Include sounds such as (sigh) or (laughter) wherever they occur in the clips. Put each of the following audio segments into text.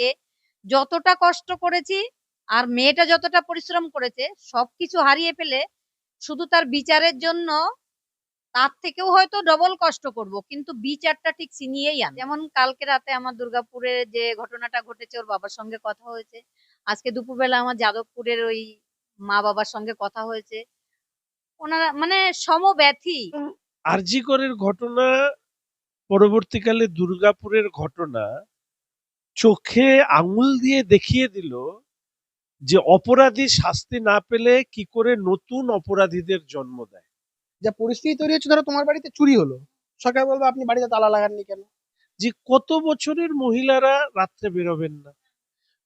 থেকে যতটা কষ্ট করেছি আর মেয়েটা যতটা পরিশ্রম করেছে, সবকিছু হারিয়ে ফেলে শুধু তার বিচারের জন্য তার থেকেও হয়তো ডবল কষ্ট করব, কিন্তু বিচারটা ঠিক ছিনিয়েই আন যেমন কালকে রাতে আমার দুর্গাপুরে যে ঘটনাটা ঘটেছে, ওর বাবার সঙ্গে কথা হয়েছে। আজকে দুপুরবেলা আমার যাদবপুরের ওই মা বাবার সঙ্গে কথা হয়েছে। ওনারা মানে সমব্যথী। আরজিকরের ঘটনা পরবর্তীকালে দুর্গাপুরের ঘটনা চোখে আঙুল দিয়ে দেখিয়ে দিল যে অপরাধী শাস্তি না পেলে কি করে নতুন অপরাধীদের জন্ম দেয়। যা পরিস্থিতি তৈরি হচ্ছে ধরো তোমার বাড়িতে চুরি হলো। সরকার বলবে আপনি বাড়িতে তালা লাগাননি কেন? যে কত বছরের মহিলারা রাত্রে বেরোবেন না।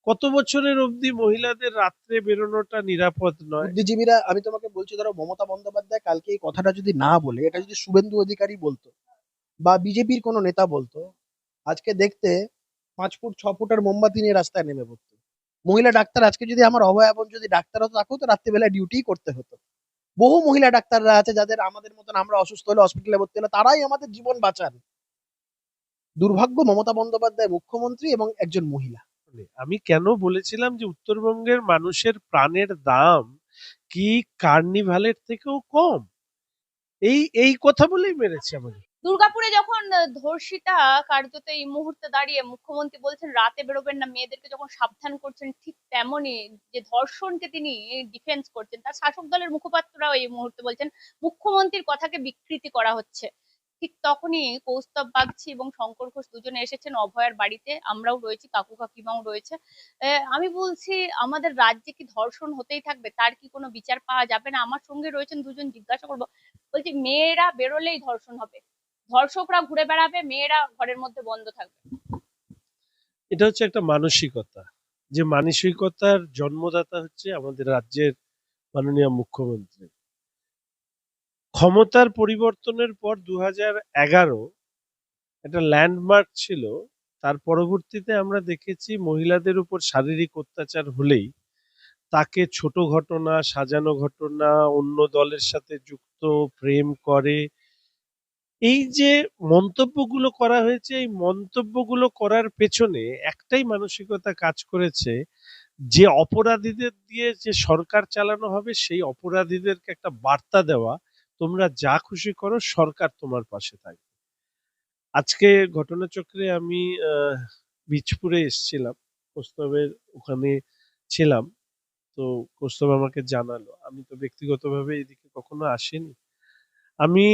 কত বছরের অবধি মহিলাদের রাত্রে বেরোনোটা নিরাপদ নয়। বুদ্ধিজীবীরা আমি তোমাকে বলছি ধরো মমতা বন্দ্যোপাধ্যায় কালকে এই কথাটা যদি না বলে এটা যদি শুভেন্দু অধিকারী বলতো বা বিজেপির কোনো নেতা বলতো আজকে দেখতে পাঁচ ফুট, ছ ফুটের মোমবাতি নিয়ে রাস্তায় নেমে পড়তো। মহিলা ডাক্তার, আজকে যদি আমার অভয়াবন যদি ডাক্তার হতো, তাকেও তো রাত্রিবেলা ডিউটি করতে হতো। বহু মহিলা ডাক্তাররা আছে যাদের আমাদের মতন আমরা অসুস্থ হলে হসপিটালে ভর্তি হলে তারাই আমাদের জীবন বাঁচান। দুর্ভাগ্য মমতা বন্দ্যোপাধ্যায় মুখ্যমন্ত্রী এবং একজন মহিলা। আমি কেন বলেছিলাম যে উত্তরবঙ্গের মানুষের প্রাণের দাম কি কার্নিভালের থেকেও কম? এই এই কথা বলেই মেরেছে আমাকে। দুর্গাপুরে যখন ধর্ষিতা কার্যত এই মুহূর্তে দাঁড়িয়ে মুখ্যমন্ত্রী বলছেন রাতে বেরোবেন না, মেয়েদেরকে যখন সাবধান করছেন ঠিক তেমনই যে ধর্ষণকে তিনি ডিফেন্স করছেন, তার শাসক দলের মুখপাত্ররাও এই মুহূর্তে বলছেন মুখ্যমন্ত্রীর কথাকে বিকৃতি করা হচ্ছে। ঠিক তখনই কৌস্তব বাগচি এবং শঙ্কর ঘোষ দুজনে এসেছেন অভয়ার বাড়িতে, আমরাও রয়েছি, কাকু কাকিমাও রয়েছে। আমি বলছি আমাদের রাজ্যে কি ধর্ষণ হতেই থাকবে, তার কি কোনো বিচার পাওয়া যাবে না? আমার সঙ্গে রয়েছেন দুজন জিজ্ঞাসা করব, বলছি মেয়েরা বেরোলেই ধর্ষণ হবে। ধর্ষকরা ঘুরে বেড়াবে, মেয়েরা ঘরের মধ্যে বন্ধ থাকবে। এটা হচ্ছে একটা মানসিকতা। যে মানসিকতার জন্মদাতা হচ্ছে আমাদের রাজ্যের মাননীয় মুখ্যমন্ত্রী। ক্ষমতার পরিবর্তনের পর দু এগারো একটা ল্যান্ডমার্ক ছিল, তার পরবর্তীতে আমরা দেখেছি মহিলাদের উপর শারীরিক অত্যাচার হলেই তাকে ছোট ঘটনা, সাজানো ঘটনা, অন্য দলের সাথে যুক্ত, প্রেম করে এই যে মন্তব্যগুলো করা হয়েছে, এই মন্তব্যগুলো করার পেছনে একটাই মানসিকতা কাজ করেছে, যে অপরাধীদের দিয়ে যে সরকার চালানো হবে, সেই অপরাধীদেরকে একটা বার্তা দেওয়া, তোমরা যা খুশি করো, সরকার তোমার পাশে থাকবে। আজকে ঘটনাচক্রে আমি বীজপুরে এসেছিলাম, কৌস্তবের ওখানে ছিলাম। তো কৌস্তব আমাকে জানালো, আমি তো ব্যক্তিগতভাবে এদিকে কখনো আসিনি। আমি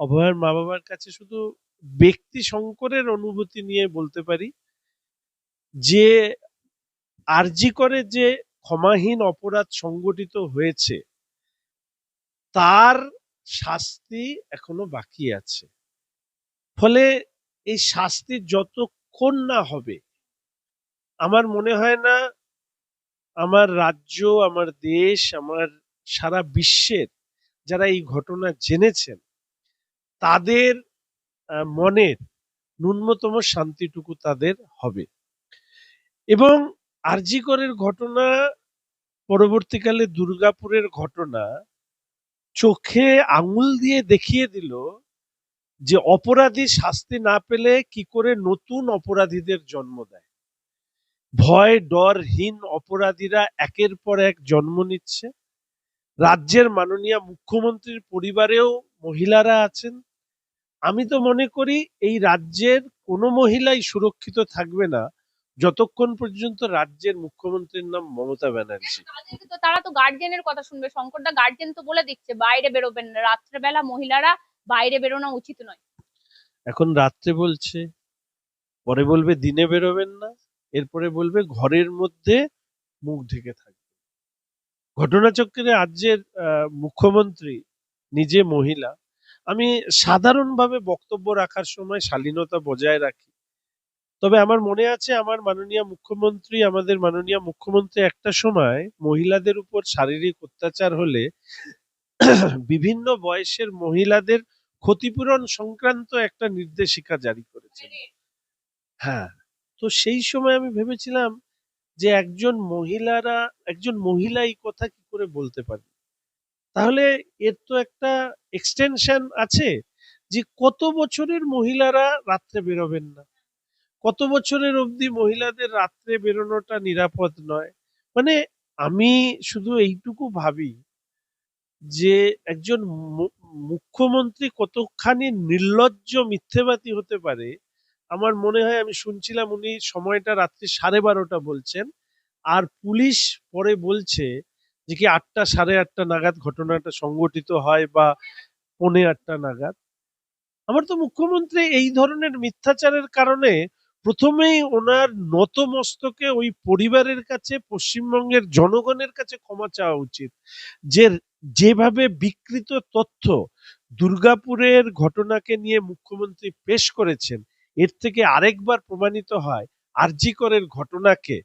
অভয়ের মা বাবার কাছে শুধু ব্যক্তি শঙ্করের অনুভূতি নিয়ে বলতে পারি, যে আরজি করে যে ক্ষমাহীন অপরাধ সংগঠিত হয়েছে, তার শাস্তি এখনও বাকি আছে। ফলে এই শাস্তি যতক্ষণ না হবে, আমার মনে হয় না আমার রাজ্য, আমার দেশ, আমার সারা বিশ্বের যারা এই ঘটনা জেনেছেন তাদের মনের ন্যূনতম শান্তিটুকু তাদের হবে। এবং আরজিকরের ঘটনা, পরবর্তীকালে দুর্গাপুরের ঘটনা চোখে আঙুল দিয়ে দেখিয়ে দিল যে অপরাধী শাস্তি না পেলে কি করে নতুন অপরাধীদের জন্ম দেয়। ভয় ডরহীন অপরাধীরা একের পর এক জন্ম নিচ্ছে। রাজ্যের মাননীয় মুখ্যমন্ত্রীর পরিবারেও মহিলারা আছেন। আমি তো মনে করি এই রাজ্যের কোনো মহিলাই সুরক্ষিত থাকবে না যতক্ষণ পর্যন্ত রাজ্যের মুখ্যমন্ত্রীর নাম মমতা ব্যানার্জি। তাদেরকে তো তারা তো গার্জেনের কথা শুনবে। শঙ্করদা গার্জেন তো বলে দিচ্ছে বাইরে বেরোবেন না। রাত্রেবেলা মহিলারা বাইরে বেরোনো উচিত নয়। এখন রাত্রে বলছে পরে বলবে দিনে বেরোবেন না এরপরে বলবে ঘরের মধ্যে মুখ ঢেকে থাকবে ঘটনাচক্রে রাজ্যের আহ, মুখ্যমন্ত্রী নিজে মহিলা আমি সাধারণভাবে বক্তব্য রাখার সময় শালীনতা বজায় রাখি। তবে আমার মনে আছে, আমার মাননীয় মুখ্যমন্ত্রী, আমাদের মাননীয় মুখ্যমন্ত্রী একটা সময় মহিলাদের উপর শারীরিক অত্যাচার হলে (clears throat) বিভিন্ন বয়সের মহিলাদের ক্ষতিপূরণ সংক্রান্ত একটা নির্দেশিকা জারি করেছেন। হ্যাঁ তো সেই সময় আমি ভেবেছিলাম যে একজন মহিলারা, একজন মহিলা এই কথা কি করে বলতে পারে তাহলে এর তো একটা এক্সটেনশন আছে যে কত বছরের মহিলারা রাত্রে বেরোবেন না? কত বছরের অবধি মহিলাদের রাত্রে বেরোনোটা নিরাপদ নয়? মানে আমি শুধু এইটুকু ভাবি যে একজন মুখ্যমন্ত্রী কতখানি নির্লজ্জ মিথ্যেবাদী হতে পারে? আমার মনে হয় আমি শুনছিলাম উনি সময়টা রাত্রি সাড়ে বারোটা বলছেন, আর পুলিশ পরে বলছে যে কি আটটা, সাড়ে আটটা নাগাদ ঘটনাটা সংঘটিত হয় বা পৌনে আটটা নাগাদ। আমার তো মুখ্যমন্ত্রী এই ধরনের মিথ্যাচারের কারণে প্রথমেই ওনার নতমস্তকে ওই পরিবারের কাছে, পশ্চিমবঙ্গের জনগণের কাছে ক্ষমা চাওয়া উচিত। যে যেভাবে বিকৃত তথ্য দুর্গাপুরের ঘটনাকে নিয়ে মুখ্যমন্ত্রী পেশ করেছেন, এর থেকে আরেকবার প্রমাণিত হয় আরজিকরের ঘটনাকে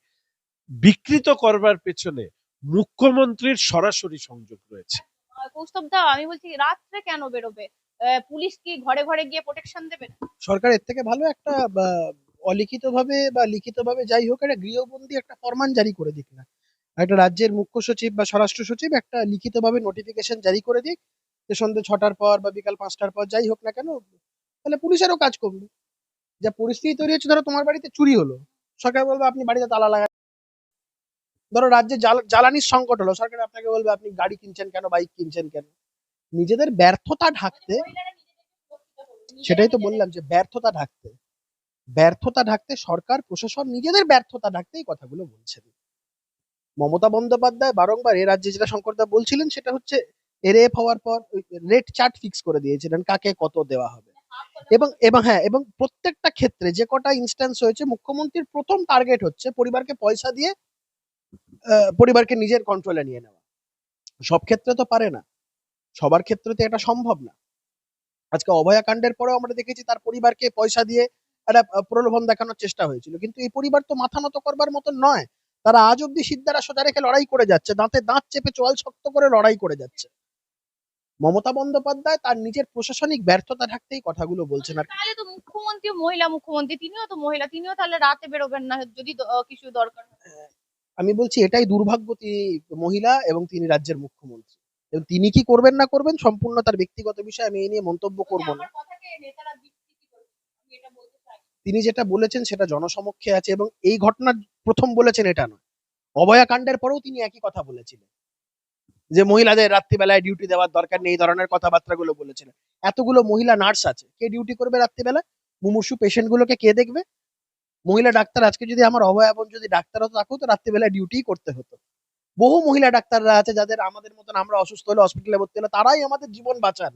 বিকৃত করবার পেছনে মুখ্যমন্ত্রীর সরাসরি সংযোগ রয়েছে। আহ, কৌস্তব দা আমি বলছি রাত্রে কেন বেরোবে? আহ, পুলিশ কি ঘরে ঘরে গিয়ে প্রোটেকশন দেবে? সরকার এর থেকে ভালো একটা অলিখিত ভাবে বা লিখিত ভাবে যাই হোক একটা গৃহবন্দী একটা ফরমান জারি করে দিক না। একটা রাজ্যের মুখ্য সচিব বা স্বরাষ্ট্র সচিব একটা লিখিত ভাবে নোটিফিকেশন জারি করে দিক যে সন্ধ্যে ছটার পর বা বিকাল পাঁচটার পর যাই হোক না কেন তাহলে পুলিশেরও কাজ কমবে যা পরিস্থিতি তৈরি হচ্ছে ধরো তোমার বাড়িতে চুরি হলো। সরকার বলবে আপনি বাড়িতে তালা লাগা ধরো রাজ্যে জ্বালানির সংকট হলো, সরকার আপনাকে বলবে, আপনি গাড়ি কিনছেন কেন, বাইক কিনছেন কেন? নিজেদের ব্যর্থতা ঢাকতে, সেটাই তো বললাম যে ব্যর্থতা ঢাকতে ব্যর্থতা ঢাকতে সরকার, প্রশাসন নিজেদের ব্যর্থতা ঢাকতে এই কথাগুলো বলছেন মমতা বন্দ্যোপাধ্যায় বারংবার এ রাজ্যে যেটা শঙ্করদা বলছিলেন, সেটা হচ্ছে এরএফ হওয়ার পর রেট চার্ট ফিক্স করে দিয়েছিলেন কাকে কত দেওয়া হবে। এবং এবং হ্যাঁ এবং প্রত্যেকটা ক্ষেত্রে যে কটা ইনস্ট্যান্স হয়েছে, মুখ্যমন্ত্রীর প্রথম টার্গেট হচ্ছে পরিবারকে পয়সা দিয়ে পরিবারকে নিজের কন্ট্রোলে নিয়ে নেওয়া। সব ক্ষেত্রে তো পারে না। সবার ক্ষেত্রে তো এটা সম্ভব না। আজকে অভয়া কাণ্ডের পরেও আমরা দেখেছি তার পরিবারকে পয়সা দিয়ে একটা প্রলোভন দেখানোর চেষ্টা হয়েছিল। কিন্তু এই পরিবার তো মাথা নত করবার মতো নয়। তারা আজ অব্দি সিদ্ধারা সোজা রেখে লড়াই করে যাচ্ছে দাঁতে দাঁত চেপে চোয়াল শক্ত করে লড়াই করে যাচ্ছে। মমতা বন্দ্যোপাধ্যায় তার নিজের প্রশাসনিক ব্যর্থতা থাকতেই কথাগুলো বলছেন আর তাহলে তো মুখ্যমন্ত্রী মহিলা মুখ্যমন্ত্রী তিনিও তো মহিলা তিনিও তাহলে রাতে বেরোবেন না যদি কিছু দরকার। আমি বলছি এটাই দুর্ভাগ্য তিনি মহিলা এবং তিনি রাজ্যের মুখ্যমন্ত্রী। এবং তিনি কি করবেন না করবেন সম্পূর্ণ তার ব্যক্তিগত বিষয় আমি এই নিয়ে মন্তব্য করব না। তিনি যেটা বলেছেন সেটা জনসমক্ষে আছে এবং এই ঘটনা প্রথম বলেছেন এটা নয়। অভয়া কাণ্ডের পরেও তিনি একই কথা বলেছিলেন। যে মহিলাদের রাত্রিবেলায় ডিউটি দেওয়ার দরকার নেই এই ধরনের কথাবার্তাগুলো বলেছিলেন। এতগুলো মহিলা নার্স আছে কে ডিউটি করবে রাত্রিবেলা মুমূর্ষু পেশেন্ট গুলোকে কে দেখবে? মহিলা ডাক্তার আজকে যদি আমার অভয়া বোন যদি ডাক্তার হতো তাকেও তো রাত্রিবেলা ডিউটি করতে হতো। বহু মহিলা ডাক্তাররা আছে যাদের আমাদের মতন আমরা অসুস্থ হলে হসপিটালে ভর্তি হলে তারাই আমাদের জীবন বাঁচান।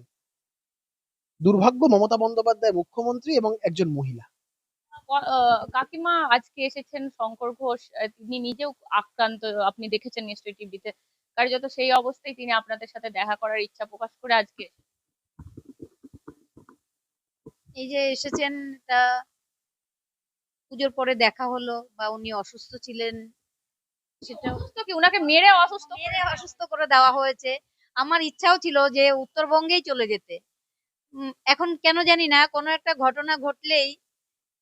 দুর্ভাগ্য মমতা বন্দ্যোপাধ্যায় মুখ্যমন্ত্রী এবং একজন মহিলা। আহ, কাকিমা আজকে এসেছেন শঙ্কর ঘোষ তিনি নিজেও আক্রান্ত আপনি দেখেছেন নিশ্চয়ই টিভিতে। কার্যত সেই অবস্থায় তিনি আপনাদের সাথে দেখা করার ইচ্ছা প্রকাশ করে আজকে। এই যে এসেছেন এটা পুজোর পরে দেখা হলো বা উনি অসুস্থ ছিলেন সেটা অসুস্থ কি? উনাকে মেরে অসুস্থ মেরে অসুস্থ করে দেওয়া হয়েছে। আমার ইচ্ছাও ছিল যে উত্তরবঙ্গেই চলে যেতে। এখন কেন জানি না কোনো একটা ঘটনা ঘটলেই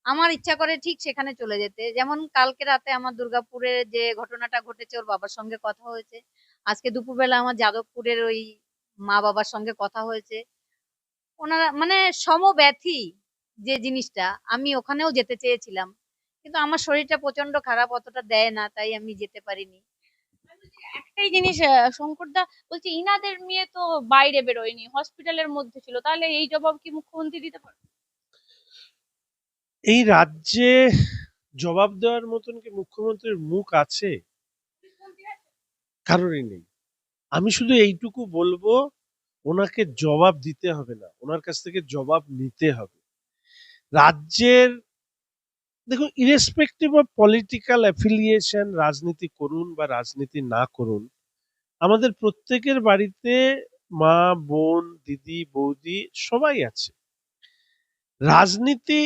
আমার ইচ্ছা করে ঠিক সেখানে চলে যেতে। যেমন কালকে রাতে আমার দুর্গাপুরে যে ঘটনাটা ঘটেছে ওর বাবার সঙ্গে কথা হয়েছে। আজকে দুপুরবেলা আমার যাদবপুরের ওই মা বাবার সঙ্গে কথা হয়েছে। ওনারা মানে সমব্যথী যে জিনিসটা আমি ওখানেও যেতে চেয়েছিলাম। কিন্তু আমার শরীরটা প্রচণ্ড খারাপ অতটা দেয় না তাই আমি যেতে পারিনি। একটাই জিনিস শঙ্করদা বলছে ইনাদের মেয়ে তো বাইরে বেরোয়নি হসপিটালের মধ্যে ছিল তাহলে এই জবাব কি মুখ্যমন্ত্রী দিতে পারবে? এই রাজ্যে জবাব দেওয়ার মতন কি মুখ্যমন্ত্রীর মুখ আছে। কারোরই নেই। আমি শুধু এইটুকু বলব ওনাকে জবাব দিতে হবে না ওনার কাছ থেকে জবাব নিতে হবে। রাজ্যের দেখুন ইরেসপেক্টিভ অফ পলিটিক্যাল অ্যাফিলিয়েশন রাজনীতি করুন বা রাজনীতি না করুন, আমাদের প্রত্যেকের বাড়িতে মা, বোন, দিদি, বৌদি সবাই আছে। রাজনীতি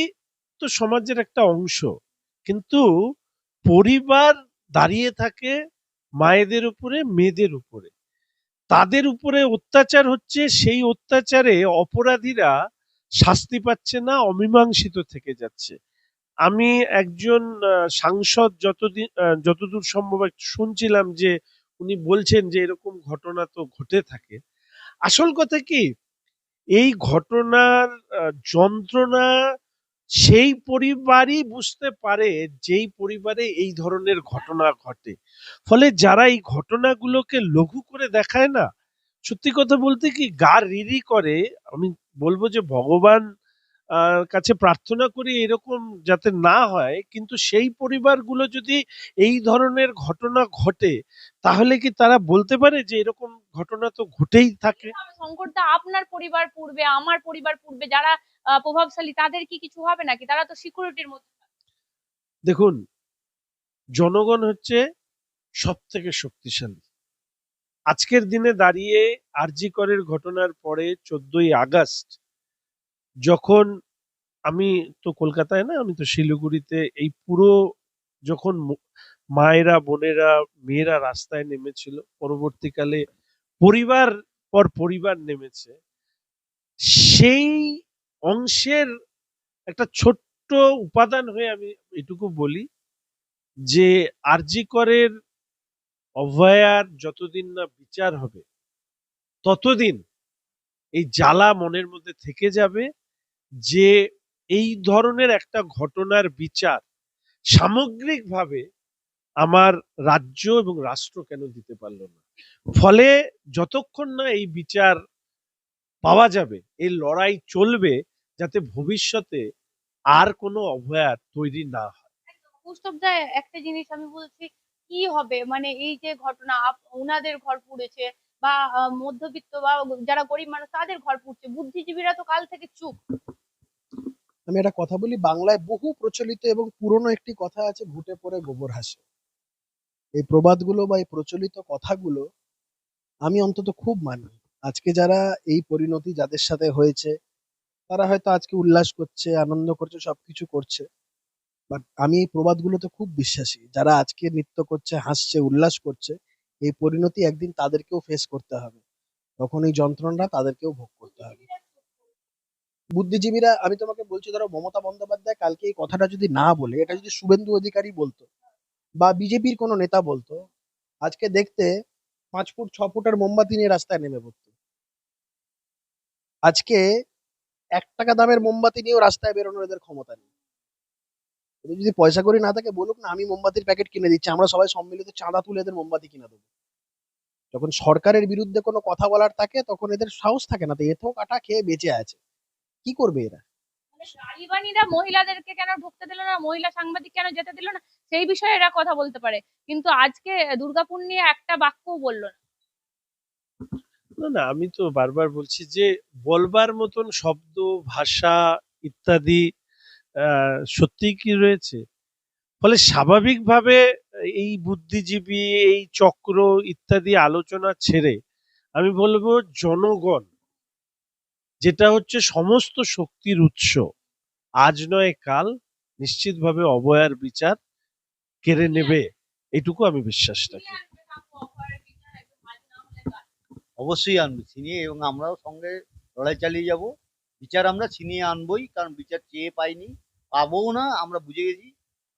তো সমাজের একটা অংশ, কিন্তু পরিবার দাঁড়িয়ে থাকে মায়েদের উপরে, মেয়েদের উপরে। তাদের উপরে অত্যাচার হচ্ছে, সেই অত্যাচারে অপরাধীরা শাস্তি পাচ্ছে না, অমীমাংসিত থেকে যাচ্ছে। আমি একজন সাংসদ যতদিন যতদূর সম্ভব শুনছিলাম যে উনি বলছেন যে এরকম ঘটনা তো ঘটে থাকে। আসল কথা কি? এই ঘটনার যন্ত্রণা সেই পরিবারই বুঝতে পারে যেই পরিবারে এই ধরনের ঘটনা ঘটে। ফলে যারা এই ঘটনাগুলোকে লঘু করে দেখায় না, সত্যি কথা বলতে কি গা রিরি করে, আমি বলব যে ভগবান কাছে প্রার্থনা করি এরকম যাতে না হয় কিন্তু সেই পরিবারগুলো যদি এই ধরনের ঘটনা ঘটে তাহলে কি তারা বলতে পারে যে এরকম ঘটনা তো ঘটেই থাকে? শঙ্করদা আপনার পরিবার পূর্বে আমার পরিবার পূর্বে যারা প্রভাবশালী তাদের কি কিছু হবে নাকি? তারা তো সিকিউরিটির মধ্যে দেখুন জনগণ হচ্ছে সব থেকে শক্তিশালী। আজকের দিনে দাঁড়িয়ে আরজি করের ঘটনার পরে চোদ্দই আগস্ট যখন আমি তো কলকাতায় না, আমি তো শিলিগুড়িতে, এই পুরো যখন মায়েরা, বোনেরা, মেয়েরা রাস্তায় নেমেছিল, পরবর্তীকালে পরিবার পর পরিবার নেমেছে, সেই অংশের একটা ছোট্ট উপাদান হয়ে আমি এটুকু বলি যে, আরজি করের অভয়ার যতদিন না বিচার হবে, ততদিন এই জ্বালা মনের মধ্যে থেকে যাবে যে এই ধরনের একটা ঘটনার বিচার সামগ্রিকভাবে আমার রাজ্য এবং রাষ্ট্র কেন দিতে পারল না? ফলে যতক্ষণ না এই বিচার পাওয়া যাবে, এই লড়াই চলবে, যাতে ভবিষ্যতে আর কোনো অভয়ার তৈরি না হয়। একটা জিনিস আমি বলছি, কি হবে? মানে এই যে ঘটনা ওনাদের ঘর পুড়েছে বা মধ্যবিত্ত বা যারা গরিব মানুষ, তাদের ঘর পুড়ছে। বুদ্ধিজীবীরা তো কাল থেকে চুপ। আমি একটা কথা বলি, বাংলায় বহু প্রচলিত এবং পুরনো একটি কথা আছে, ঘুটে পড়ে গোবর হাসে। এই প্রবাদগুলো বা এই প্রচলিত কথাগুলো আমি অন্তত খুব মানি। আজকে যারা এই পরিণতি যাদের সাথে হয়েছে, তারা হয়তো আজকে উল্লাস করছে, আনন্দ করছে, সবকিছু করছে। বাট আমি এই প্রবাদগুলোতে খুব বিশ্বাসী। যারা আজকে নৃত্য করছে, হাসছে, উল্লাস করছে, এই পরিণতি একদিন তাদেরকেও ফেস করতে হবে। তখন এই যন্ত্রণাটা তাদেরকেও ভোগ করতে হবে। বুদ্ধিজীবীরা, আমি তোমাকে বলছি, ধরো মমতা বন্দ্যোপাধ্যায় কালকে এই কথাটা যদি না বলে, এটা যদি শুভেন্দু অধিকারী বলতো বা বিজেপির কোনো নেতা বলতো, আজকে দেখতে পাঁচ ফুট, ছ ফুটের মোমবাতি নিয়ে রাস্তায় নেমে পড়তো। আজকে এক টাকা দামের মোমবাতি নিয়েও রাস্তায় বেরোনোর এদের ক্ষমতা নেই। এদের যদি পয়সা করি না থাকে, বলুক না, আমি মোমবাতির প্যাকেট কিনে দিচ্ছি, আমরা সবাই সম্মিলিত চাঁদা তুলে এদের মোমবাতি কিনে দেবো। যখন সরকারের বিরুদ্ধে কোনো কথা বলার থাকে, তখন এদের সাহস থাকে না তো এথো কাটা খেয়ে বেঁচে আছে। কি করবে এরা? মানে তালিবানিরা মহিলাদেরকে কেন ঢুকতে দিল না? মহিলা সাংবাদিক কেন যেতে দিল না? সেই বিষয়ে এরা কথা বলতে পারে। কিন্তু আজকে দুর্গাপুর নিয়ে একটা বাক্যও বলল না। না না আমি তো বারবার বলছি যে বলবার মতন শব্দ ভাষা ইত্যাদি আহ, সত্যিই কি রয়েছে? ফলে স্বাভাবিকভাবে এই বুদ্ধিজীবী এই চক্র ইত্যাদি আলোচনা ছেড়ে আমি বলব জনগণ যেটা হচ্ছে সমস্ত শক্তির উৎস। আজ নয়, কাল নিশ্চিতভাবে অবয়ার বিচার কেড়ে নেবে, এটুকু আমি বিশ্বাস রাখি। অবশ্যই আনবে, ছিনিয়ে এবং আমরাও সঙ্গে লড়াই চালিয়ে যাব। বিচার আমরা ছিনিয়ে আনবই, কারণ বিচার চেয়ে পাইনি, পাবও না, আমরা বুঝে গেছি।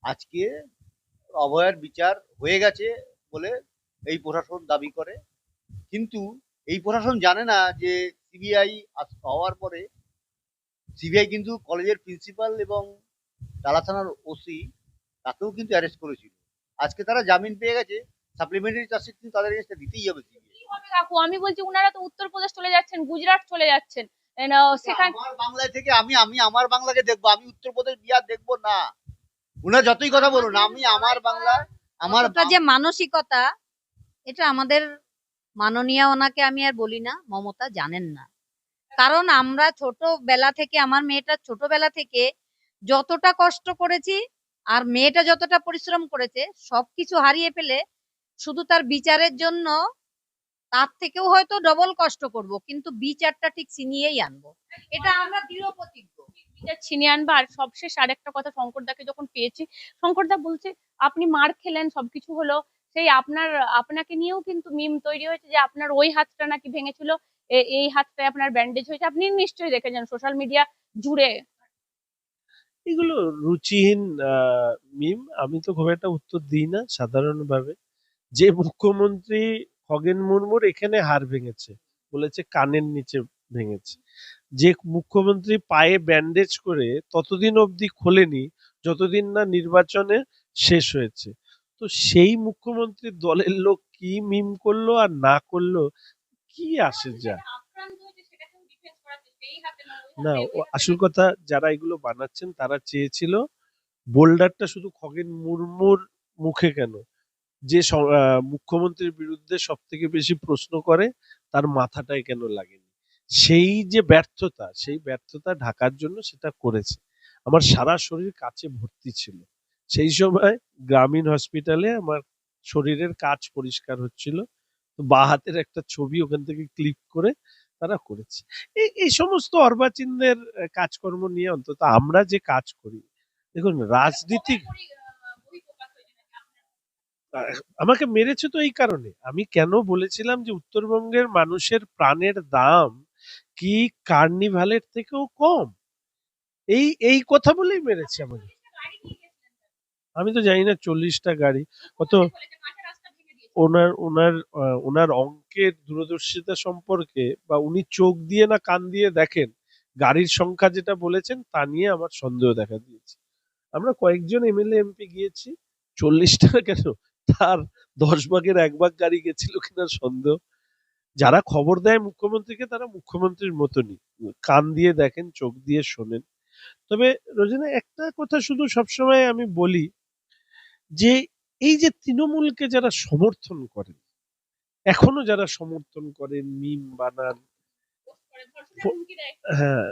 আজকে অভয়ার বিচার হয়ে গেছে বলে এই প্রশাসন দাবি করে। কিন্তু এই প্রশাসন জানে না যে সিবিআই হওয়ার পরে সিবিআই কিন্তু কলেজের প্রিন্সিপাল এবং টালা থানার ওসি তাকেও কিন্তু অ্যারেস্ট করেছিল। আজকে তারা জামিন পেয়ে গেছে সাপ্লিমেন্টারি চার্জশিট কিন্তু তাদের এগেন্সটে দিতেই হবে কাকু? আমি বলছি উনারা তো উত্তরপ্রদেশ চলে যাচ্ছেন গুজরাট চলে যাচ্ছেন। And, আহ, সেখান বাংলায় থেকে আমি আমি আমার বাংলাকে দেখব আমি উত্তরপ্রদেশ বিহার দেখব না। উনার যতই কথা বলুন আমি আমার বাংলা আমার যে মানসিকতা এটা আমাদের মাননীয় ওনাকে আমি আর বলি না, মমতা জানেন না। কারণ আমরা ছোটবেলা থেকে, আমার মেয়েটা ছোটবেলা থেকে যতটা কষ্ট করেছি আর মেয়েটা যতটা পরিশ্রম করেছে, সবকিছু হারিয়ে ফেলে শুধু তার বিচারের জন্য তার থেকেও হয়তো ডবল কষ্ট করব, কিন্তু বিচারটা ঠিক ছিনিয়েই আনব। এটা আমরা দৃঢ় প্রতিজ্ঞ। বিচার ছিনিয়ে আনবা, আর সবশেষ আরেকটা কথা শঙ্করদাকে যখন পেয়েছি, শঙ্করদা বলছে, আপনি মার খেলেন, সবকিছু হলো সেই আপনার, আপনাকে নিয়েও কিন্তু মিম তৈরি হয়েছে যে আপনার ওই হাতটা নাকি ভেঙেছিল এই হাতটায় আপনার ব্যান্ডেজ হয়েছে। আপনি নিশ্চয়ই দেখেছেন সোশ্যাল মিডিয়া জুড়ে। এগুলো রুচিহীন মিম আমি তো খুব একটা উত্তর দিই না সাধারণভাবে। যে মুখ্যমন্ত্রী খগেন মুর্মুর এখানে হাড় ভেঙেছে, বলেছে কানের নিচে ভেঙেছে। যে মুখ্যমন্ত্রী পায়ে ব্যান্ডেজ করে ততদিন অবধি খোলেনি, যতদিন না নির্বাচনে শেষ হয়েছে। তো সেই মুখ্যমন্ত্রী দলের লোক কি মিম করল আর না করল? কি আসে ওই না আসল কথা যারা এগুলো বানাচ্ছেন তারা চেয়েছিল বোল্ডারটা শুধু খগেন মুর্মুর মুখে কেন? যে মুখ্যমন্ত্রীর বিরুদ্ধে সব থেকে বেশি প্রশ্ন করে তার মাথাটাই কেন লাগেনি? সেই যে ব্যর্থতা, সেই ব্যর্থতা ঢাকার জন্য সেটা করেছে। আমার সারা শরীর কাছে ভর্তি ছিল। সেই সময় গ্রামীণ হসপিটালে আমার শরীরের কাজ পরিষ্কার হচ্ছিল। বা হাতের একটা ছবি ওখান থেকে ক্লিক করে তারা করেছে। এই এই সমস্ত অর্বাচীনদের কাজকর্ম নিয়ে অন্তত আমরা যে কাজ করি দেখুন রাজনীতি? আহ, আমাকে মেরেছে তো এই কারণে। আমি কেন বলেছিলাম যে উত্তরবঙ্গের মানুষের প্রাণের দাম কি কার্নিভালের থেকেও কম? এই এই কথা বলেই মেরেছে আমাকে পুলিশটা গাড়ি নিয়ে গেছিলেন স্যার। আমি তো জানি না চল্লিশটা গাড়ি। কত। ওনার ওনার ওনার অঙ্কের দূরদর্শিতা সম্পর্কে বা উনি চোখ দিয়ে না কান দিয়ে দেখেন গাড়ির সংখ্যা যেটা বলেছেন তা নিয়ে আমার সন্দেহ দেখা দিয়েছে। আমরা কয়েকজন এমএলএ এমপি গিয়েছি চল্লিশটা (laughs) কেন? তার দশ ভাগের এক ভাগ গাড়ি গেছিল কিনা সন্দেহ। যারা খবর দেয় মুখ্যমন্ত্রীকে তারা মুখ্যমন্ত্রীর মতনই। কান দিয়ে দেখেন চোখ দিয়ে শোনেন। তবে রোজিনা একটা কথা শুধু সবসময় আমি বলি যে এই যে তৃণমূলকে যারা সমর্থন করেন, এখনও যারা সমর্থন করেন, মিম বানান। হ্যাঁ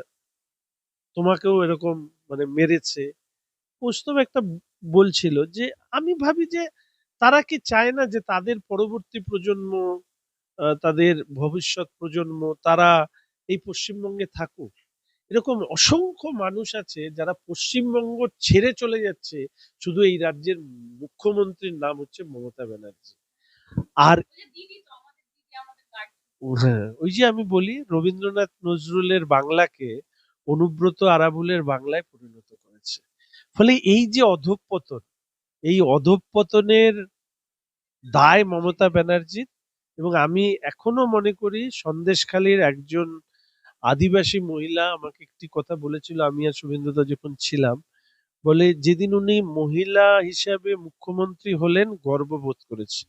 তোমাকেও এরকম মানে মেরেছে কৌস্তব একটা বলছিল যে, আমি ভাবি যে তারা কি চায় না যে তাদের পরবর্তী প্রজন্ম তাদের ভবিষ্যৎ প্রজন্ম, তারা এই পশ্চিমবঙ্গে থাকুক এরকম অসংখ্য মানুষ আছে যারা পশ্চিমবঙ্গ ছেড়ে চলে যাচ্ছে। শুধু এই রাজ্যের মুখ্যমন্ত্রীর নাম হচ্ছে মমতা ব্যানার্জি। আর হ্যাঁ ওই যে আমি বলি রবীন্দ্রনাথ নজরুলের বাংলাকে অনুব্রত আরাবুলের বাংলায় পরিণত করেছে। ফলে এই যে অধঃপতন এই অধঃপতনের দায় মমতা ব্যানার্জির এবং আমি এখনও মনে করি সন্দেশখালীর একজন আদিবাসী মহিলা আমাকে একটি কথা বলেছিল, আমি আর শুভেন্দুদা যখন ছিলাম, বলে যেদিন উনি মহিলা হিসাবে মুখ্যমন্ত্রী হলেন, গর্ববোধ করেছি।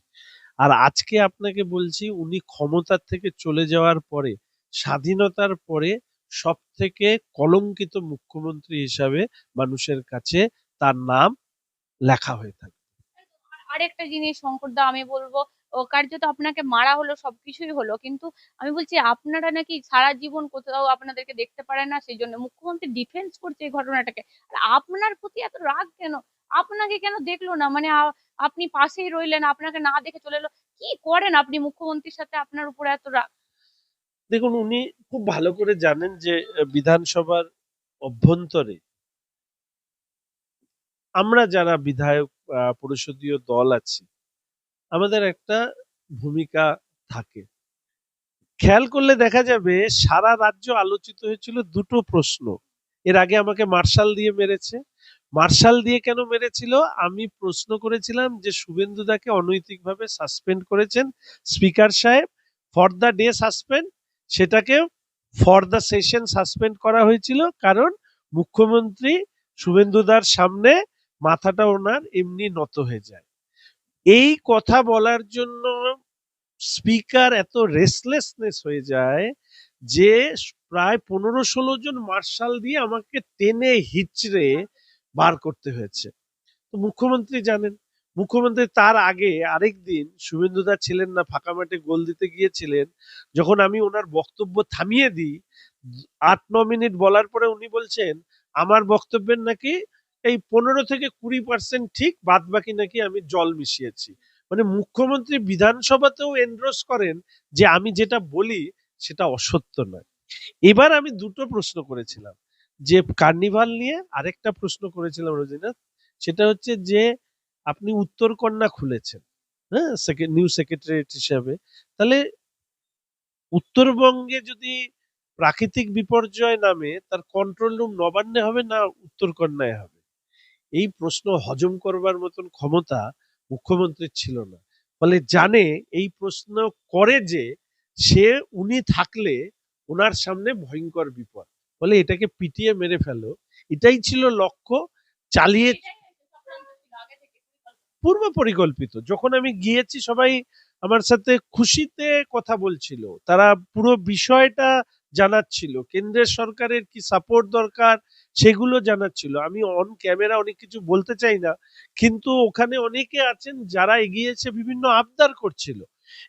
আর আজকে আপনাকে বলছি, উনি ক্ষমতার থেকে চলে যাওয়ার পরে, স্বাধীনতার পরে সব থেকে কলঙ্কিত মুখ্যমন্ত্রী হিসাবে মানুষের কাছে তার নাম লেখা হয়ে থাকে। আরেকটা জিনিস, শঙ্করদা, আমি বলব কার্যত আপনাকে মারা হলো, সবকিছুই হলো। কিন্তু আমি বলছি, আপনারা নাকি সারা জীবন কোথাও আপনাদেরকে দেখতে পারেন না, সেই জন্য মুখ্যমন্ত্রী ডিফেন্স করছে এই ঘটনাটাকে। আর আপনার প্রতি এত রাগ কেন? আপনাকে কেন দেখল না? মানে আপনি পাশেই রইলেন, আপনাকে না দেখে চলে এলো। কি করেন আপনি মুখ্যমন্ত্রীর সাথে আপনার উপরে এত রাগ? দেখুন, উনি খুব ভালো করে জানেন যে বিধানসভার অভ্যন্তরে আমরা যারা বিধায়ক পরিষদীয় দল আছি আমাদের একটা ভূমিকা থাকে। খেয়াল করলে দেখা যাবে সারা রাজ্য আলোচিত হয়েছিল দুটো প্রশ্ন। এর আগে আমাকে মার্শাল দিয়ে মেরেছে। মার্শাল দিয়ে কেন মেরেছিল? আমি প্রশ্ন করেছিলাম যে শুভেন্দু শুভেন্দুদাকে অনৈতিকভাবে সাসপেন্ড করেছেন স্পিকার সাহেব। ফর দ্য ডে সাসপেন্ড, সেটাকে ফর দ্য সেশন সাসপেন্ড করা হয়েছিল। কারণ মুখ্যমন্ত্রী শুভেন্দুদার সামনে মাথাটা ওনার এমনি নত হয়ে যায়। এই কথা বলার জন্য স্পিকার এত রেসলেসনেস হয়ে যায় যে প্রায় পনেরো ষোলো জন মার্শাল দিয়ে আমাকে টেনে হিচড়ে বার করতে হয়েছে। তো মুখ্যমন্ত্রী জানেন, মুখ্যমন্ত্রী তার আগে আরেক দিন শুভেন্দুদা ছিলেন না, ফাঁকা মাঠে গোল দিতে গিয়েছিলেন, যখন আমি ওনার বক্তব্য থামিয়ে দিই, আট, ন মিনিট বলার পরে উনি বলছেন, আমার বক্তব্যের নাকি এই পনেরো থেকে কুড়ি পার্সেন্ট ঠিক বাদ বাকি নাকি আমি জল মিশিয়েছি। মানে মুখ্যমন্ত্রী বিধানসভাতেও এন্ড্রোস করেন যে আমি যেটা বলি সেটা অসত্য নয়। এবার আমি দুটো প্রশ্ন করেছিলাম। যে কার্নিভাল নিয়ে আরেকটা প্রশ্ন করেছিলাম রোজিনাথ সেটা হচ্ছে যে আপনি উত্তরকন্যা খুলেছেন হ্যাঁ নিউ সেক্রেটারিয়েট হিসাবে। তাহলে উত্তরবঙ্গে যদি প্রাকৃতিক বিপর্যয় নামে, তার কন্ট্রোল রুম নবান্নে হবে না উত্তরকন্যায় হবে? এই প্রশ্ন হজম করবার মতন ক্ষমতা মুখ্যমন্ত্রীর ছিল না। ফলে জানে এই প্রশ্ন করে যে সে উনি থাকলে ওনার সামনে ভয়ঙ্কর বিপদ। বলে এটাকে পিটিয়ে মেরে ফেলো। এটাই ছিল লক্ষ্য চালিয়ে পূর্ব পরিকল্পিত। যখন আমি গিয়েছি সবাই আমার সাথে খুশিতে কথা বলছিল। তারা পুরো বিষয়টা জানাচ্ছিল। কেন্দ্রের সরকারের কি সাপোর্ট দরকার? সেগুলো জানাচ্ছিল আমি অন ক্যামেরা অনেক কিছু বলতে চাই না কিন্তু ওখানে অনেকে আছেন যারা এগিয়েছে বিভিন্ন আবদার করছিল।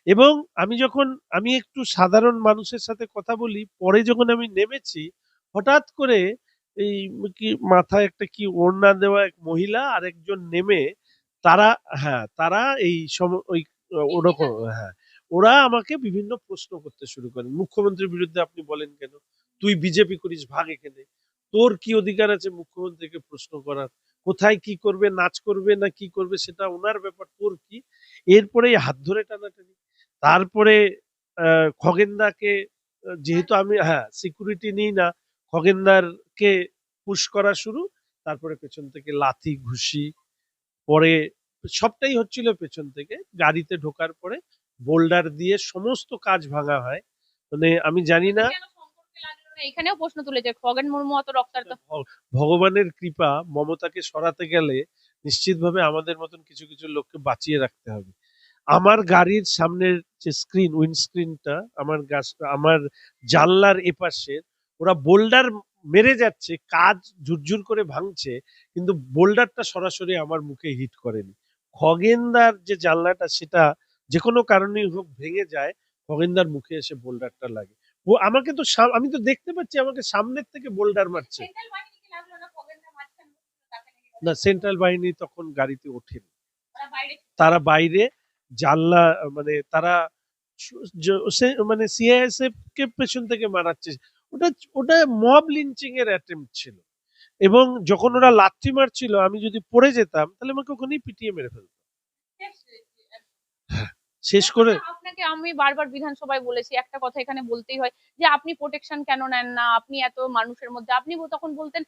এবং আমি যখন আমি একটু সাধারণ মানুষের সাথে কথা বলি পরে যখন আমি নেমেছি হঠাৎ করে এই কি মাথায় একটা কি ওড়না দেওয়া এক মহিলা আর একজন নেমে তারা হ্যাঁ তারা এই সম ওই ওরকম হ্যাঁ ওরা আমাকে বিভিন্ন প্রশ্ন করতে শুরু করেন মুখ্যমন্ত্রীর বিরুদ্ধে আপনি বলেন কেন? তুই বিজেপি করিস ভাগ এখানে। তোর কি অধিকার আছে মুখ্যমন্ত্রীকে প্রশ্ন করার? কোথায় কি করবে, নাচ করবে না কি করবে সেটা ওনার ব্যাপার, তোর কি? এরপরে হাত ধরে টানাটানি। তারপরে খগেনদাকে যেহেতু আমি হ্যাঁ সিকিউরিটি নিই না, খগেনদারকে পুশ করা শুরু, তারপরে পেছন থেকে লাথি, ঘুষি, পরে সবটাই হচ্ছিল পেছন থেকে। গাড়িতে ঢোকার পরে বোল্ডার দিয়ে সমস্ত কাজ ভাঙা হয়। মানে আমি জানি না কেন শঙ্করকে লাগল না? এখানেও প্রশ্ন তুলেছে, খগেন মুর্মু অত রক্তাক্ত। ভগবানের কৃপা মমতাকে সরাতে গেলে নিশ্চিতভাবে আমাদের মতন কিছু কিছু লোককে বাঁচিয়ে রাখতে হবে। আমার গাড়ির সামনের যে স্ক্রিন উইন্ডস্ক্রিনটা আমার গাছ, আমার জানলার এপাশে, ওরা বোল্ডার মেরে যাচ্ছে, কাজ ঝুরঝুর করে ভাঙছে, কিন্তু বোল্ডারটা সরাসরি আমার মুখে হিট করেনি। খগেনদার যে জানলাটা, সেটা যে কোনো কারণেই হোক ভেঙে যায়, খগেনদার মুখে এসে বোল্ডারটা লাগে। ও আমাকে তো আমি তো দেখতে পাচ্ছি আমাকে সামনের থেকে বোল্ডার মারছে। না সেন্ট্রাল বাহিনী তখন গাড়িতে ওঠেনি। তারা বাইরে জানলা মানে তারা মানে সিআইএসএফ কে পেছন থেকে মারাচ্ছে। ওটা ওটা মব লিঞ্চিং এর অ্যাটেম্প ছিল। এবং যখন ওরা লাথি মারছিল আমি যদি পড়ে যেতাম তাহলে আমাকে ওখানেই পিটিয়ে মেরে ফেলতো। শেষ করে আপনাকে আমি বারবার বিধানসভায় বলেছি, একটা কথা এখানে বলতেই হয় যে, আপনি প্রোটেকশন কেন নেন না? আপনি এত মানুষের মধ্যে আপনি তখন বলতেন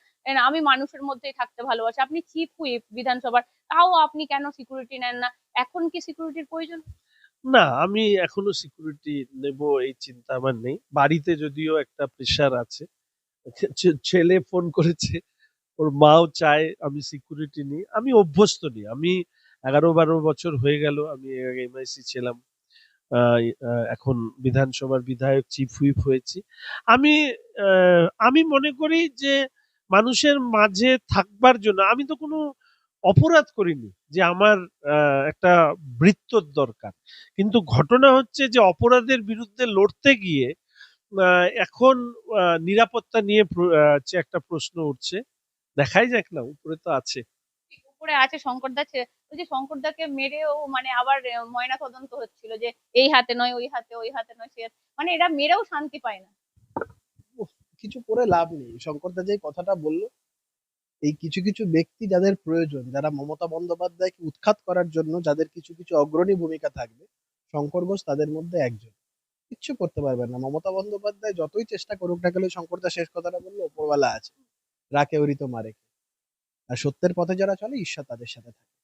আমি মানুষের মধ্যেই থাকতে ভালোবাসি। আপনি চিফ হুইপ বিধানসভার, তাও আপনি কেন সিকিউরিটি নেন না? এখন কি সিকিউরিটির প্রয়োজন? না, আমি এখনও সিকিউরিটি নেব এই চিন্তা আমার নেই। বাড়িতে যদিও একটা প্রেশার আছে ছেলে ফোন করেছে, ওর মাও চায় আমি সিকিউরিটি নিই। আমি অভ্যস্ত নিই। আমি এগারো বারো বছর হয়ে গেল, আমি এমআইসি ছিলাম। এখন বিধানসভার বিধায়ক চিফ হুইপ হয়েছি। আমি আমি মনে করি যে মানুষের মাঝে থাকবার জন্য আমি তো কোনো অপরাধ করিনি যে আমার একটা বৃত্তর দরকার। কিন্তু ঘটনা হচ্ছে যে অপরাধের বিরুদ্ধে লড়তে গিয়ে এখন নিরাপত্তা নিয়ে একটা প্রশ্ন উঠছে, দেখাই যাক না, উপরে তো আছে। উপরে আছে শঙ্করদা ওই যে শঙ্করদাকে মেরেও মানে আবার ময়না তদন্ত হচ্ছিল যে এই হাতে নয়, ওই হাতে ওই হাতে নয়, সে মানে এরা মেরেও শান্তি পায় না। কিছু করে লাভ নেই। শঙ্করদা যে কথাটা বলল, এই কিছু কিছু ব্যক্তি যাদের প্রয়োজন, যারা মমতা বন্দ্যোপাধ্যায়কে উৎখাত করার জন্য যাদের কিছু কিছু অগ্রণী ভূমিকা থাকবে, শঙ্কর ঘোষ তাদের মধ্যে একজন। কিচ্ছু করতে পারবেন না। মমতা বন্দ্যোপাধ্যায় যতই চেষ্টা করুক না কেন শঙ্করদা শেষ কথাটা বলল, ওপরওয়ালা আছে। রাকে ওরি তো মারে। আর সত্যের পথে যারা চলে ঈশ্বর তাদের সাথে থাকে।